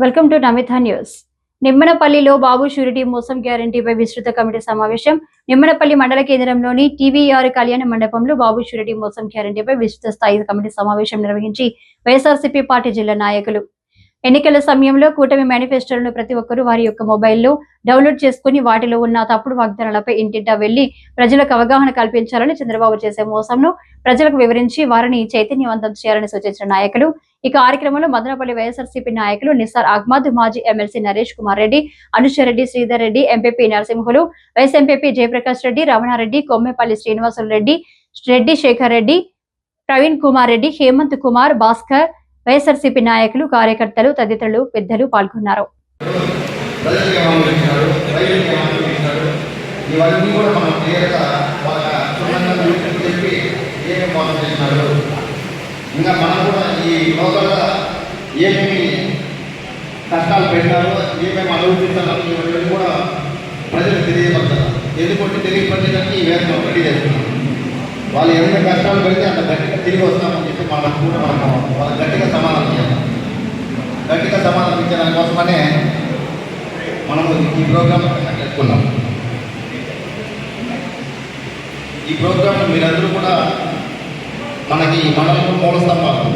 Welcome to Namitha news నిమ్మనపల్లిలో Babu surety మోసం గ్యారంటీపై విస్తృత కమిటీ సమావేశం. నిమ్మనపల్లి మండల కేంద్రంలోని టీవీఆర్ కళ్యాణ మండపంలో బాబు షూరిటీ మోసం గ్యారంటీపై విస్తృత స్థాయి కమిటీ సమావేశం నిర్వహించి వైఎస్ఆర్సీపీ పార్టీ జిల్లా నాయకులు ఎన్నికల సమయంలో కూటమి మేనిఫెస్టోలను ప్రతి ఒక్కరూ వారి యొక్క మొబైల్లో డౌన్లోడ్ చేసుకుని వాటిలో ఉన్న తప్పుడు వాగ్దానాలపై ఇంటింటా వెళ్ళి ప్రజలకు అవగాహన కల్పించాలని చంద్రబాబు చేసే మోసంను ప్రజలకు వివరించి వారిని చైతన్యవంతం చేయాలని సూచించిన నాయకులు. ఈ కార్యక్రమంలో మదనపల్లి వైఎస్ఆర్సీపీ నాయకులు నిసార్ అహ్మద్ మాజీ MLC Naresh Kumar Reddy Anusha Reddy Sridhar Reddy MPP Narasimhulu vice MPP Jayaprakash Reddy Ramana Reddy Kommepalli Srinivasulu Reddy Reddy Shekhar Reddy Praveen Kumar Reddy Hemanth Kumar Bhaskar YSRCP నాయకులు కార్యకర్తలు తదితరులు పెద్దలు పాల్గొన్నారు. ఇంకా మనం కూడా ఈ లోకల్గా ఏమేమి కష్టాలు పెట్టారో ఏమేమి అనుభవిస్తున్నారు ఇవన్నీ కూడా ప్రజలకు తెలియపడతారు ఎందుకంటే తెలియపడేదానికి ఈ వేద రెడీ చేస్తున్నాం. వాళ్ళు ఎంత కష్టాలు పెడితే అంత గట్టిగా తిరిగి వస్తామని మనం కూడా మనం వాళ్ళకి గట్టిగా సమానం చేయాలి గట్టిగా సమానం ఇచ్చే దానికోసమనే మనము ఈ ప్రోగ్రామ్ పెట్టుకున్నాం ఈ ప్రోగ్రామ్ మీరందరూ కూడా మనకి మండలంలో మూల స్తంభాలు.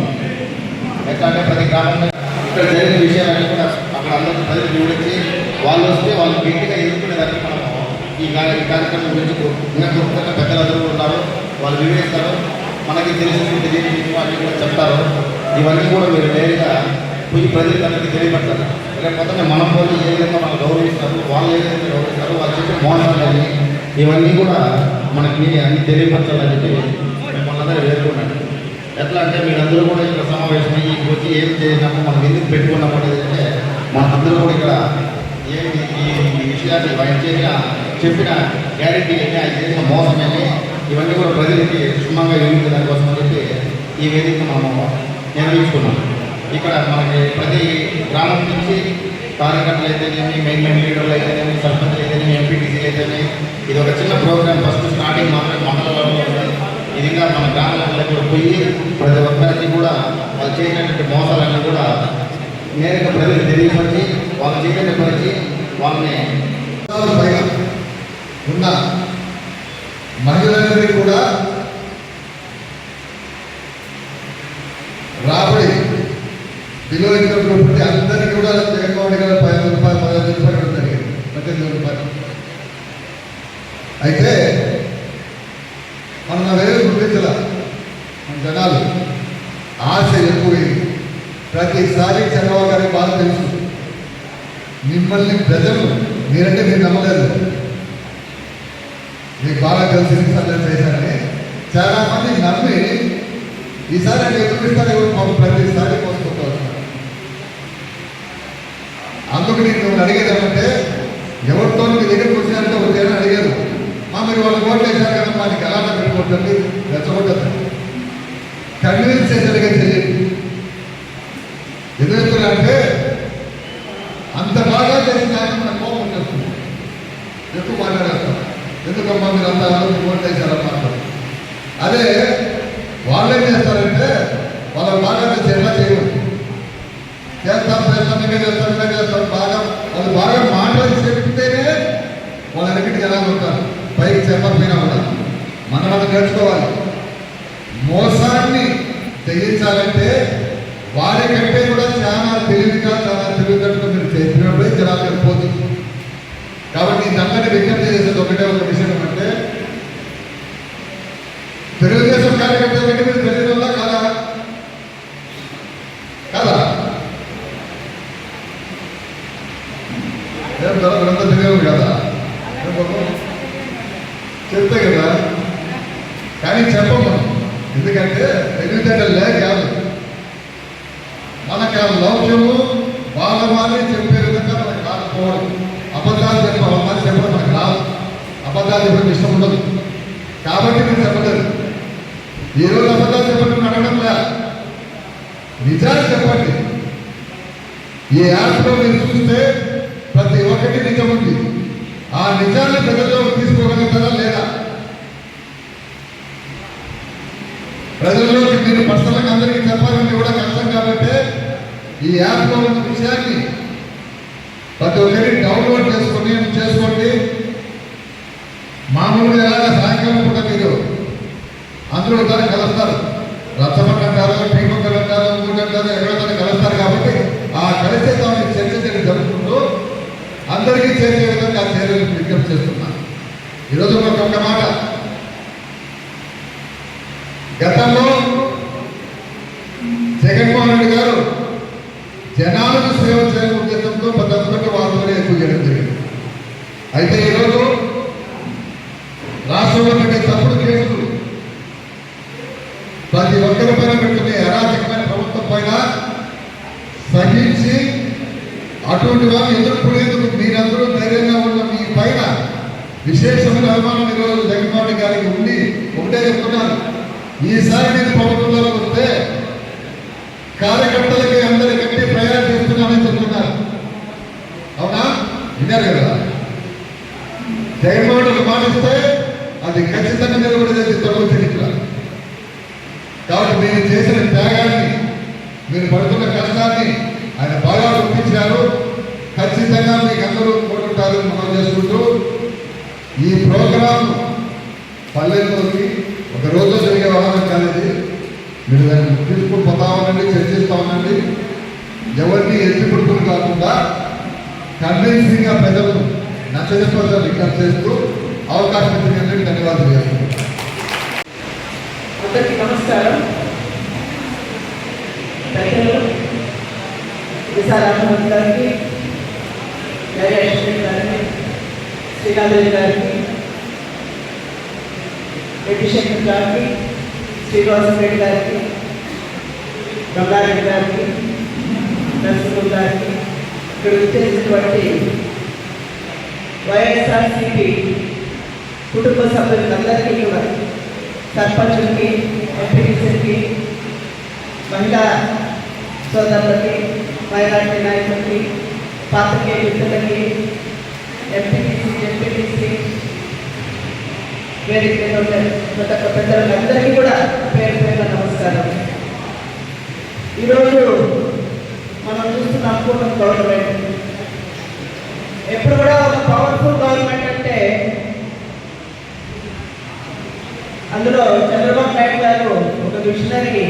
ఎట్లా అంటే ప్రతి గ్రామంలో ఇక్కడ జరిగిన విషయాలన్నీ కూడా అక్కడ అందరూ ప్రజలు చూడించి వాళ్ళు వస్తే వాళ్ళు గట్టిగా ఎదుర్కొనేదానికి మనము ఈ ఈ కార్యక్రమం గురించి ఇంకా గొప్పగా పెద్దలందరూ కూడా ఉన్నారు వాళ్ళు వివరిస్తారు. మనకి తెలిసి తెలియని అన్నీ కూడా చెప్తారు. ఇవన్నీ కూడా మీరు నేరుగా పోయి ప్రజలకు అందరికీ తెలియపడతారు లేకపోతే మనం పోయి ఏ విధంగా మనం గౌరవిస్తారు వాళ్ళు ఏ విధంగా గౌరవిస్తారు వాళ్ళు చెప్పి మోసాలని ఇవన్నీ కూడా మనకి అన్ని తెలియపరచాలని చెప్పి మిమ్మల్ని అందరూ ఎట్లా అంటే మీరందరూ కూడా ఇక్కడ సమావేశమై వచ్చి ఏం చేసినాము మనం ఎందుకు పెట్టుకున్నాము అనేది అంటే మనందరూ కూడా ఇక్కడ ఏమి ఈ విషయాన్ని ఆయన చేసిన చెప్పిన గ్యారెంటీ ఏంటి ఆయన చేసిన మోసం ఇవన్నీ కూడా ప్రజలకి క్షుణ్ణంగా వివరించడానికి కోసం చెప్పి ఈ వేదిక మనము నిర్వహించుకున్నాం ఇక్కడ మనకి ప్రతి గ్రామం నుంచి కార్యకర్తలు అయితేనేమి మెయిన్ మెయిన్ లీడర్లు అయితేనేమి సర్పంచ్లు అయితేనేమి ఎంపీటీసీలు అయితేనేమి ఇది ఒక చిన్న ప్రోగ్రామ్ ఫస్ట్ స్టార్టింగ్ మాత్రమే మండలంలో ఇది ఇంకా మన గ్రామాలలో కూడా పోయి ప్రతి ఒక్కరికి కూడా వాళ్ళు చేసినటువంటి మోసాలన్నీ కూడా నేరుగా ప్రజలకు తెలియపరిచి వాళ్ళు చైతన్యపరిచి వాళ్ళని మహిళలందరికీ కూడా రాబడి. బిలో ఇన్కమ్ గ్రూప్ అందరికీ కూడా జగన్మోహన్ గారు పదిహేను రూపాయలు పదిహేను రూపాయలు జరిగింది. పద్దెనిమిది రూపాయలు. అయితే మన వేరే గుర్తించాల మన జనాలు ఆశ ఎక్కువైంది ప్రతిసారి చంద్రబాబు గారికి బాధ తెలుసు. మిమ్మల్ని ప్రజలు మీరంటే మీరు నమ్మలేదు. బాగా తెలిసి సర్జన్ చేశారని చాలా మంది నమ్మి ఈసారి అంటే ఎదురు మాకు ప్రతిసారి కోసుకుంటూ అందుకు నేను అడిగేది ఏమంటే ఎవరితో మీ దగ్గరకు వచ్చినారంటే ఒక తేడా అడిగారు. మా మీరు వాళ్ళు ఓట్లు వేశారు కదా మనకి ఎలా పెట్టుకుంటుంది రెచ్చగొట్టదు కన్విన్స్ చేసేదిగా తెలియదు ఎందుకంటే అంటే అంత బాగా చేసిన ఆయన మన కోపం చేస్తుంది ఎక్కువ మాట్లాడారు ఎందుకమ్మా మీరు అంత ఓట్ వేశారమ్మా అదే వాళ్ళు ఏం చేస్తారంటే వాళ్ళ బాగా చెట్ల ఎలా చేయరు. చేస్తాం చేస్తాను ఇంకా చేస్తాం ఇంకా బాగా వాళ్ళు బాగా మాటలు చెప్తేనే వాళ్ళకి ఎలా జనాలు ఉంటారు. పైకి చెప్పకపోయినా కూడా. మనం అది నేర్చుకోవాలి. మోసాన్ని తెగించాలంటే వారికంటే కూడా చాలా తెలివిగా చాలా తెలివితేటలు మీరు చేసినప్పుడే జనాలు వెళ్ళిపోతుంది కాబట్టి నమ్మని విజ్ఞప్తి చేసేది ఒకటే ఒక విషయం ఏమంటే తెలుగుదేశం కార్యకర్తలు కంటే మీరు తెలియదు వల్ల కాదా? కాదా? ఏం ధర గ్రంథం తెలియదు కదా? చెప్తే కదా. కానీ చెప్పము. ఎందుకంటే తెలివితేటలు లేక కాదు. మనకి ఆ లౌక్యము వాళ్ళ వాళ్ళే చెప్పి విధంగా మనకు రాకపోవడం అబద్ధాలు చెప్పే అబద్ధాలు చెప్పడం మనకు రాదు అబద్ధాలు చెప్పడం ఇష్టం ఉండదు. కాబట్టి నేను చెప్పలేదు. ఏ రోజు అబద్ధాలు చెప్పడం అడగడం లే. నిజాలు చెప్పండి. ఈ యాప్లో మీరు చూస్తే ప్రతి ఒక్కటి నిజం ఉంది. ఆ నిజాన్ని ప్రజల్లో తీసుకోగలుగుతారా లేదా? ప్రజల్లోకి మీరు పర్సనల్గా అందరికీ చెప్పాలంటే కూడా కష్టం కాబట్టి ఈ యాప్లో ఉన్న విషయాన్ని ప్రతి ఒక్కరి డౌన్లోడ్ చేసుకొని చేసుకోండి మామూలుగా ఎలాగ సాయంకాలం పూట మీరు అందరూ ఒకసారి కలుస్తారు. రచ్చబండ అంటారు టీకొక్కలు అంటారు ఇంకోటి అంటారు కలుస్తారు కాబట్టి ఆ కలిసే తమ చర్చ జరిగి అందరికీ చేసే విధంగా ఆ చర్యలు విజ్ఞప్తి చేస్తున్నాను ఈరోజు ఒక మాట. గతంలో జగన్మోహన్ రెడ్డి గారు జనాలకు సేవ చేయడం ఉద్దేశంతో ప్రతి ఒక్కటి ఎక్కువ చేయడం జరిగింది. అయితే ఈరోజు రాష్ట్రంలో పెట్టే తప్పుడు కేసులు ప్రతి ఒక్కరి పైన పెట్టుకునే అరాచకమైన ప్రభుత్వం పైన సహించి అటువంటి వారిని ఎదుర్కొనేందుకు మీరందరూ ధైర్యంగా ఉన్న మీ పైన విశేషమైన అభిమానం ఈరోజు జగన్మోహన్ రెడ్డి గారికి ఉండి ఒకటే చెప్తున్నాను ఈసారి నేను ప్రభుత్వంలో వస్తే కార్యకర్తలకి అందరికంటే ప్రయాణం చేస్తున్నానని చెప్తున్నారు. అవునా? విన్నారు కదా? జగన్మోహన్ రెడ్డి మాటిస్తే అది ఖచ్చితంగా నిలబడేది తొలగ చరిత్ర కాబట్టి మీరు చేసిన త్యాగాన్ని మీరు పడుతున్న కష్టాన్ని ఆయన బాగా గుర్తించారు. ఖచ్చితంగా మీకు అందరూ కోరుకుంటారు మనం చేసుకుంటూ ఈ ప్రోగ్రాం పల్లెల్లోకి ఒక రోజు జరిగే వాహనం కాలేదు మీరు దాన్ని తీసుకుని పోతా ఉండండి చర్చిస్తా ఉండండి. ఎవరిని ఎత్తి ఎత్తిపడుకుని కాకుండా కన్విన్సింగ్గా ప్రజలను నచ్చజెప్పగా రికార్డ్ చేస్తూ అవకాశం ఇచ్చినందుకు ధన్యవాదాలు చేస్తున్నాను అందరికీ నమస్కారం. పెద్దలు విశాలానంద్ గారికి గణేష్ గారికి శ్రీనాథ్ గారికి రెడ్డి శంకర్ గారికి శ్రీనివాస రెడ్డి గారికి గంగారెడ్డి గారికి నరసింహ గారికి ఇక్కడ వచ్చేసినటువంటి వైఎస్ఆర్సీపీ కుటుంబ సభ్యులందరికీ కూడా సర్పంచులకి ఎంపీటీసీలకి మహిళా సోదరులకి మైనార్టీ నాయకులకి పాత్రికేయ మిత్రులకి ఎంపీటీసీ ఎంపీటీసీ వేదిక ప్రతి ఒక్క పెద్దలందరికీ కూడా పేరు పేరు నమస్కారం. ఈరోజు మనం చూస్తున్న కూటమి గవర్నమెంట్. ఎప్పుడు కూడా ఒక పవర్ఫుల్ గవర్నమెంట్ అంటే అందులో చంద్రబాబు నాయుడు గారు ఒక విషనరీ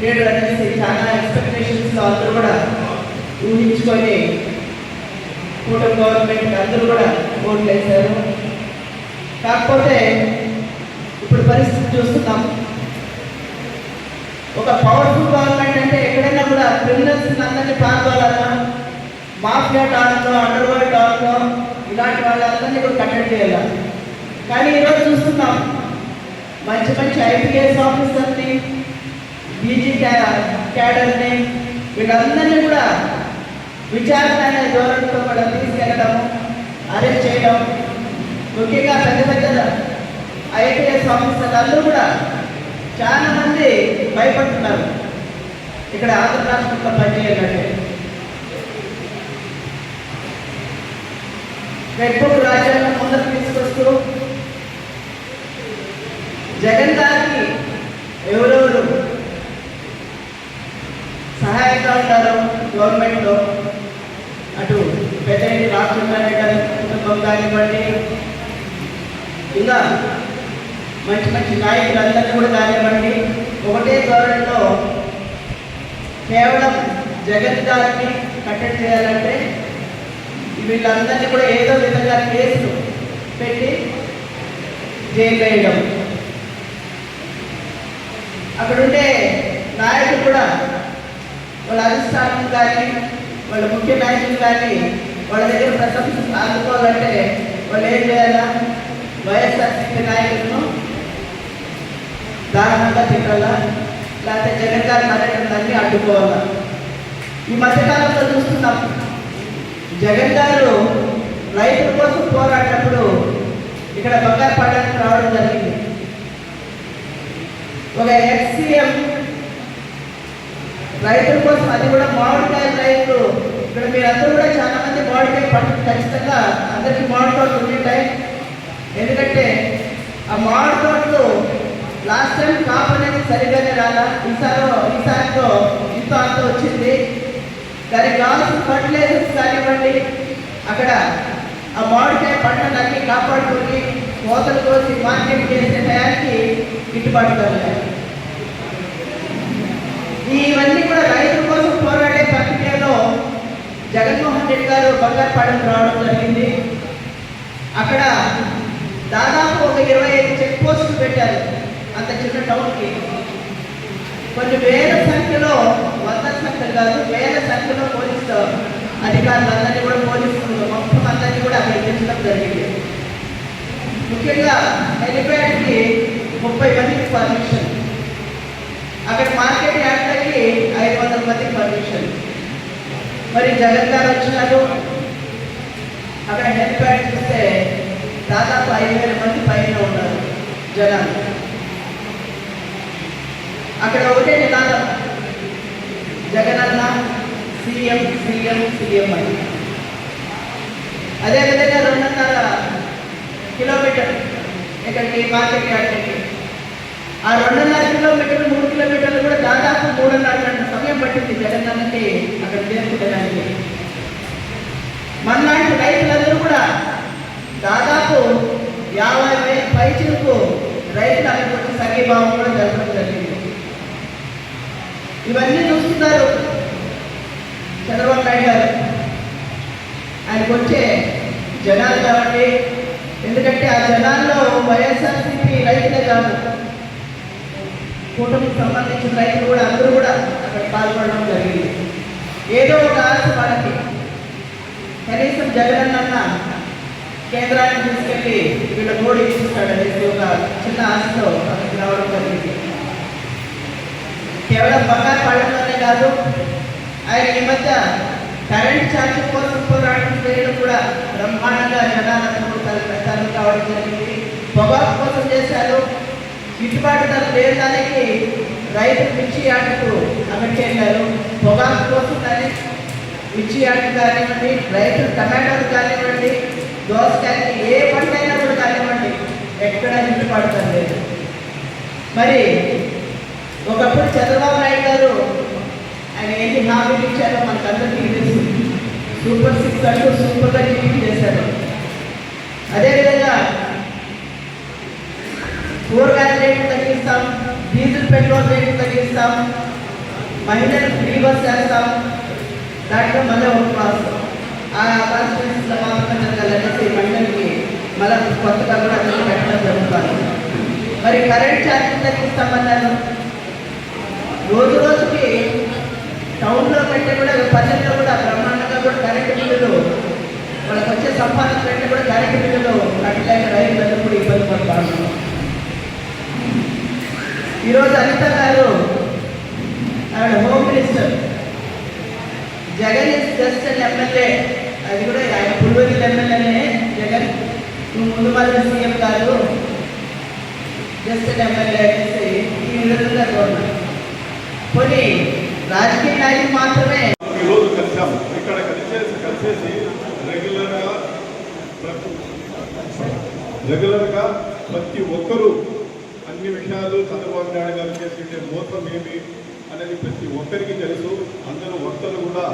లీడర్ అనేసి చాలా ఎక్స్పెక్టేషన్స్ అందరూ కూడా ఊహించుకొని కూటమి గవర్నమెంట్ అందరూ కూడా ఓట్లు వేశారు. కాకపోతే ఇప్పుడు పరిస్థితి చూస్తున్నాం. ఒక పవర్ఫుల్ గవర్నమెంట్ అంటే ఎక్కడైనా కూడా క్రిమినల్స్ అందరినీ పాల్గొనాలన్నా మాఫియా డాన్లో అండర్ వరల్డ్ డాన్లో ఇలాంటి వాళ్ళందరినీ కూడా కట్టడి చేయాలి? కానీ ఈరోజు చూస్తున్నాం మంచి మంచి ఐపీఎస్ ఆఫీసర్ని బీజీ క్యాడర్ని వీళ్ళందరినీ కూడా విచారణ అనే ధోరణితో కూడా తీసుకెళ్ళడము అరెస్ట్ చేయడం ముఖ్యంగా పెద్ద పెద్ద ఐటీఎస్ ఆఫీసర్లు కూడా చాలా మంది భయపడుతున్నారు. ఇక్కడ ఆంధ్ర రాష్ట్రంలో పనిచేయాలంటే రెడ్ బుక్ రాజ్యాంగం ముందుకు తీసుకొస్తూ జగన్ గారికి ఎవరెవరు సహాయంగా ఉంటారు గవర్నమెంట్లో పెద్దరెడ్డి రామచంద్రారెడ్డి గారి కుటుంబం కానివ్వండి ఇంకా మంచి మంచి నాయకులందరినీ కూడా కానివ్వండి. ఒకటే ధోరణిలో కేవలం జగన్ గారిని కట్టడి చేయాలంటే వీళ్ళందరినీ కూడా ఏదో విధంగా కేసులు పెట్టి జైలు వేయడం అక్కడుండే నాయకులు కూడా వాళ్ళ అధిష్టానం కానీ వాళ్ళ ముఖ్య నాయకులు కానీ వాళ్ళ దగ్గర ప్రశంసలు అందుకోవాలంటే వాళ్ళు ఏం చేయాలా? వైఎస్ఆర్సీపీ నాయకులను దారుణంగా తిట్టాలా? లేకపోతే జగన్ గారి కార్యక్రమాన్ని అడ్డుకోవాలా? ఈ మధ్యకాలంలో చూస్తున్నాం జగన్ గారు రైతుల కోసం పోరాడినప్పుడు ఇక్కడ బంగారు పడడానికి రావడం జరిగింది. ఒక ఎక్స్సీఎం రైతుల కోసం అది కూడా మామిడికాయ రైతులు ఇక్కడ మీరందరూ కూడా చాలా మంది మామిడికాయ పంట ఖచ్చితంగా అందరికీ మామిడి తోటలు ఉంటాయి ఎందుకంటే ఆ మామిడి తోటలు లాస్ట్ టైం కాపు అనేది సరిగానే రాలా. ఈసారి ఈసారితో ఇంత అంత వచ్చింది. దానికి కావాల్సిన ఫర్టిలైజర్స్ కానివ్వండి. అక్కడ ఆ మామిడికాయ పంటలన్నీ కాపాడుకొని కోతలు కోసి మార్కెట్ చేసే టయానికి గిట్టుబాటు ఇవన్నీ కూడా రైతుల కోసం పోరాడే ప్రక్రియలో జగన్మోహన్ రెడ్డి గారు బంగారుపాలెం రావడం జరిగింది. అక్కడ దాదాపు ఒక ఇరవై ఐదు చెక్ పోస్టులు పెట్టారు అంత చిన్న టౌన్కి. కొన్ని వేల సంఖ్యలో వంద సంఖ్యలు కాదు వేల సంఖ్యలో పోలీసు అధికారులందరినీ కూడా పోలీసులు మొత్తం అందరినీ కూడా అక్కడ పెంచడం జరిగింది. ముఖ్యంగా హెలిప్యాడ్కి ముప్పై మందికి పర్మిషన్. అక్కడ మార్కెట్ యార్డ్లకి ఐదు వందల మందికి పర్మిషన్. మరి జగన్ గారు వచ్చినారు అక్కడ హెల్త్ ప్యాడ్ చూస్తే దాదాపు ఐదు వేల మంది పైన ఉన్నారు జనాలు. అక్కడ ఒకటే నినాదం జగనన్న సీఎం సీఎం సీఎం అని. అదేవిధంగా రెండున్నర కిలోమీటర్ ఇక్కడికి మార్కెట్ యార్డ్కి ఆ రెండున్నర కిలోమీటర్లు మూడు కిలోమీటర్లు కూడా దాదాపు మూడున్నర గంటల సమయం పట్టింది తెలంగాణకి అక్కడ చేరుకోవడానికి మనలాంటి రైతులందరూ కూడా దాదాపు యాభై వేల పైచులకు రైతులు అక్కడికి సంఘీభావం కూడా జరగడం జరిగింది. ఇవన్నీ చూస్తున్నారు చంద్రబాబు నాయుడు గారు. ఆయనకు వచ్చే జనాలు కాబట్టి ఎందుకంటే ఆ జనాల్లో వైఎస్ఆర్సీపీ రైతులే కాదు కూటమికి సంబంధించిన రైతులు కూడా అందరూ కూడా అక్కడ పాల్గొనడం జరిగింది. ఏదో ఒక ఆశ వాళ్ళకి కనీసం జగన్ అన్న కేంద్రానికి తీసుకెళ్ళి వీళ్ళ మోడీ ఇచ్చిస్తాడనేసి ఒక చిన్న ఆశతో అక్కడికి రావడం జరిగింది. కేవలం బంగారు పడడంలోనే కాదు ఆయన ఈ మధ్య కరెంట్ ఛార్జ్ కోసం పోరాటం చేయడం కూడా బ్రహ్మాండంగా జనాలందరూ తల తల కావడం జరిగింది. పొగాకు కోసం చేశారు గిట్టుబాటు ధర లేదానికి రైతు మిర్చి ఆటకు అక్కడికి పొగాకు కోసం కానీ మిర్చి ఆటకు కానివ్వండి రైతు టమాటాలు కానివ్వండి దోసకాయలు ఏ పంట అయినా కూడా కానివ్వండి ఎక్కడ గిట్టుబాటు ధర లేదు. మరి ఒకప్పుడు చంద్రబాబు నాయుడు గారు ఆయన ఏంటి హామీలు ఇచ్చారో మనకు అందరికీ తెలుసు. సూపర్ సిక్స్ అంటూ సూపర్గా చేశారు. అదేవిధంగా కూరగాయల రేట్లు తగ్గిస్తాం డీజిల్ పెట్రోల్ రేట్లు తగ్గిస్తాం మహిళలు ఫ్రీ బస్ చేస్తాం దాంట్లో మళ్ళీ ఒక క్లాస్ ఆ కాన్స్టిట్యూన్సీలో మాత్రమే జరగాలనేసి మహిళలకి మళ్ళీ కొత్తగా కూడా అందరూ పెట్టడం జరుగుతుంది. మరి కరెంట్ ఛార్జీలు తగ్గిస్తామన్నాను రోజు రోజుకి టౌన్లో కంటే కూడా పల్లెల్లో కూడా బ్రహ్మాండంగా కూడా కరెంటు బిల్లులు వాళ్ళకి వచ్చే సంపాదన కంటే కూడా కరెంటు బిల్లులు కట్టలేక రైతులందరూ కూడా ఇబ్బంది పడతారు ఈరోజు అనిత గారు ఆవిడ home minister. Jagan is just and MLA అది కూడా ఆయన పుల్వగిరి ఎమ్మెల్యేనే జగన్ నువ్వు ముందు మళ్ళీ సీఎం కాదు. జస్ట్ అండ్ ఎమ్మెల్యే అనేసి ఈ విధంగా గవర్నమెంట్ కొన్ని రాజకీయ నాయకులు మాత్రమే ఈరోజు కలిసాము ఇక్కడ కలిసేసి కలిసేసి రెగ్యులర్గా రెగ్యులర్గా ప్రతి ఒక్కరూ అన్ని విషయాలు చంద్రబాబు నాయుడు గారు చేసే మోసం ఏమి అనేది ప్రతి ఒక్కరికి తెలుసు. అందరూ వక్తలు కూడా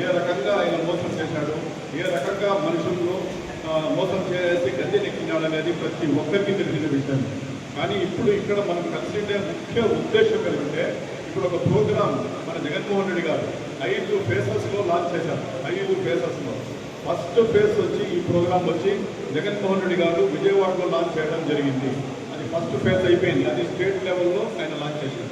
ఏ రకంగా ఆయన మోసం చేశాడు ఏ రకంగా మనుషులను మోసం చేసి గద్దె నెక్కినాడు అనేది ప్రతి ఒక్కరికి తెలిసిన విషయం. కానీ ఇప్పుడు ఇక్కడ మనం కలిసిండే ముఖ్య ఉద్దేశం ఏంటంటే ఇప్పుడు ఒక ప్రోగ్రామ్ మన జగన్మోహన్ రెడ్డి గారు ఐదు ఫేసెస్లో లాంచ్ చేశారు. ఐదు ఫేసెస్లో ఫస్ట్ ఫేస్ వచ్చి ఈ ప్రోగ్రామ్ వచ్చి జగన్మోహన్ రెడ్డి గారు విజయవాడలో లాంచ్ చేయడం జరిగింది. ఫస్ట్ ఫేజ్ అయిపోయింది. అది స్టేట్ లెవెల్లో ఆయన లాంచ్ చేశారు.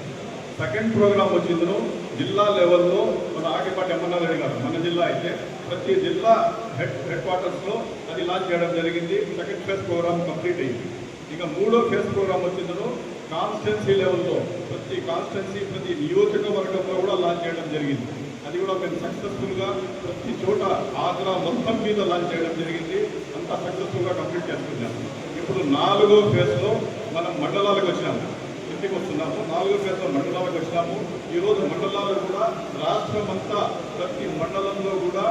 సెకండ్ ప్రోగ్రామ్ వచ్చిందో జిల్లా లెవెల్లో మన ఆకిపాటి ఎంఎన్ఆర్ రెడ్డి గారు మన జిల్లా అయితే ప్రతి జిల్లా హెడ్ హెడ్ క్వార్టర్స్లో అది లాంచ్ చేయడం జరిగింది. సెకండ్ ఫేజ్ ప్రోగ్రామ్ కంప్లీట్ అయింది. ఇక మూడో ఫేజ్ ప్రోగ్రామ్ వచ్చిందో కాన్స్టెన్సీ లెవెల్లో ప్రతి కాన్స్టెన్సీ ప్రతి నియోజకవర్గంలో కూడా లాంచ్ చేయడం జరిగింది. అది కూడా మేము సక్సెస్ఫుల్గా ప్రతి చోట ఆగ్రా మొత్తం మీద లాంచ్ చేయడం జరిగింది. అంతా సక్సెస్ఫుల్గా కంప్లీట్ చేస్తున్నాము ఇప్పుడు నాలుగో ఫేజ్లో మనం మండలాలకు వచ్చినాము ఇంటికి వస్తున్నాము. నాలుగో ఫేజ్లో మండలాలకు వచ్చినాము. ఈరోజు మండలాలు కూడా రాష్ట్రం అంతా ప్రతి మండలంలో కూడా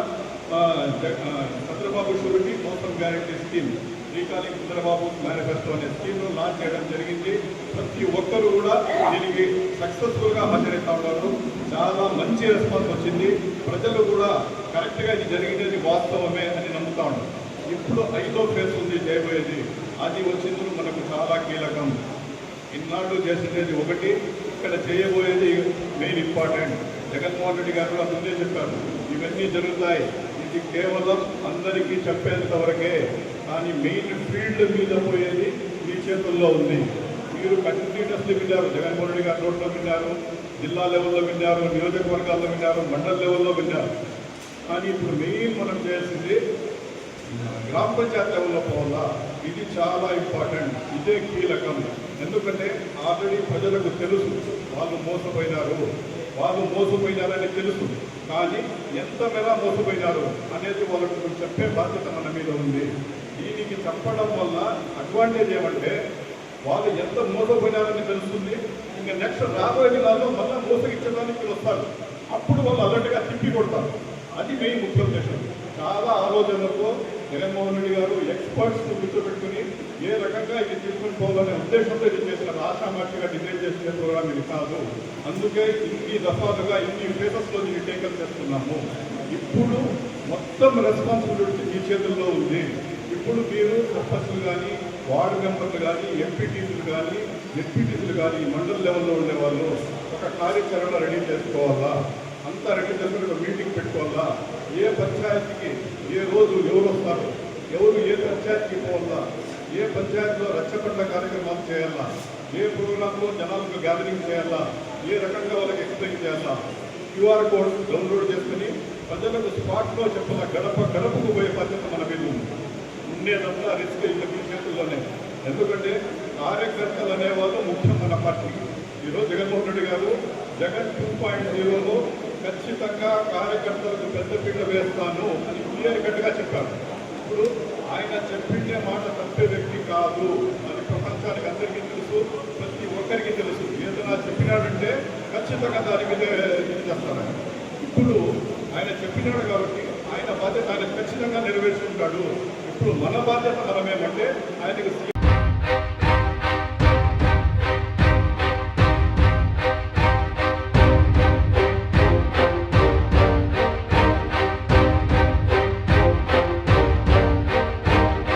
చంద్రబాబు షూరిటీ మోసం గ్యారెంటీ స్కీమ్ శ్రీకాళి చంద్రబాబు మేనిఫెస్టో అనే స్కీమ్ లాంచ్ చేయడం జరిగింది. ప్రతి ఒక్కరు కూడా దీనికి సక్సెస్ఫుల్గా హాజరవుతా ఉన్నారు. చాలా మంచి రెస్పాన్స్ వచ్చింది. ప్రజలు కూడా కరెక్ట్గా ఇది ఇది జరిగినది వాస్తవమే అని నమ్ముతా ఉన్నారు. ఇప్పుడు ఐదో ఫేజ్ ఉంది చేయబోయేది అది వచ్చింది మనకు చాలా కీలకం. ఇన్నాళ్ళు చేసినది ఒకటి ఇక్కడ చేయబోయేది మెయిన్ ఇంపార్టెంట్ జగన్మోహన్ రెడ్డి గారు ముందే చెప్పారు ఇవన్నీ జరుగుతాయి. ఇది కేవలం అందరికీ చెప్పేంత వరకే. కానీ మెయిన్ ఫీల్డ్ మీద పోయేది మీ చేతుల్లో ఉంది. మీరు కంటిన్యూస్లీ విన్నారు. జగన్మోహన్ రెడ్డి గారు రోడ్లో విన్నారు జిల్లా లెవెల్లో విన్నారు నియోజకవర్గాల్లో విన్నారు మండల లెవెల్లో విన్నారు. కానీ ఇప్పుడు మెయిన్ మనం చేసింది గ్రామ పంచాయతీ లెవెల్లో పోవాలా? ఇది చాలా ఇంపార్టెంట్. ఇదే కీలకం. ఎందుకంటే ఆల్రెడీ ప్రజలకు తెలుసు వాళ్ళు మోసపోయినారు. వాళ్ళు మోసపోయినారని తెలుసు. కానీ ఎంత మేర మోసపోయినారు అనేది వాళ్ళకు చెప్పే బాధ్యత మన మీద ఉంది. దీనికి చెప్పడం వల్ల అడ్వాంటేజ్ ఏమంటే వాళ్ళు ఎంత మోసపోయినారని తెలుస్తుంది. ఇంకా నెక్స్ట్ రాబోయే దినాల్లో మళ్ళీ మోసగించడానికి వస్తారు. అప్పుడు వాళ్ళు అలర్ట్గా తిప్పి కొడతారు. అది మెయిన్ ముఖ్య ఉద్దేశం చాలా ఆలోచనలతో జగన్మోహన్ రెడ్డి గారు ఎక్స్పర్ట్స్ కూర్చోబెట్టుకుని ఏ రకంగా ఇది తీసుకుని పోవాలనే ఉద్దేశంతో ఇది చేసిన ఆశామాషిగా డిజైన్ చేసిన ప్రోగ్రామ్ ఇది కాదు. అందుకే ఇన్ని దఫాలుగా ఇన్ని ఫేసెస్లో దీన్ని టేకప్ చేస్తున్నాము. ఇప్పుడు మొత్తం రెస్పాన్సిబిలిటీ మీ చేతుల్లో ఉంది. ఇప్పుడు మీరు సర్పంచులు కానీ వార్డు మెంబర్లు కానీ ఎంపీటీసీలు కానీ ఎస్పీటీసీలు కానీ మండల లెవెల్లో ఉండేవాళ్ళు ఒక కార్యాచరణ రెడీ చేసుకోవాలా? అంతా రెండు చేసుకుని మీటింగ్ పెట్టుకోవాలా? ఏ పంచాయతీకి ఏ రోజు ఎవరు వస్తారు? ఎవరు ఏ పంచాయతీకి పోవాలా? ఏ పంచాయతీలో రచ్చబండ కార్యక్రమాలు చేయాలా? ఏ ప్రోగ్రాంలో జనాలకు గ్యాదరింగ్ చేయాలా? ఏ రకంగా వాళ్ళకి ఎక్స్ప్లెయిన్ చేయాలా? క్యూఆర్ కోడ్ డౌన్లోడ్ చేసుకుని ప్రజలకు స్పాట్లో చెప్పాల గడప గడపకు పోయే బాధ్యత మన మీద ఉంది. ఉండేదంతా రిస్క్ ఇంకా మీ చేతుల్లోనే. ఎందుకంటే కార్యకర్తలు అనేవాళ్ళు ముఖ్యం మన పార్టీకి. ఈరోజు జగన్మోహన్ రెడ్డి గారు జగన్ టూ పాయింట్ జీరోలో ఖచ్చితంగా కార్యకర్తలకు పెద్దపీట వేస్తాను అని క్లియర్ కట్గా చెప్పారు. ఇప్పుడు ఆయన చెప్పిండే మాట తప్పే వ్యక్తి కాదు అని ప్రపంచానికి అందరికీ తెలుసు ప్రతి ఒక్కరికి తెలుసు. ఏదైనా చెప్పినాడంటే ఖచ్చితంగా దాని మీద ఇది చేస్తారు ఇప్పుడు ఆయన చెప్పినాడు కాబట్టి ఆయన బాధ్యత ఆయన ఖచ్చితంగా నెరవేర్చుకుంటాడు. ఇప్పుడు మన బాధ్యత మనమేమంటే ఆయనకు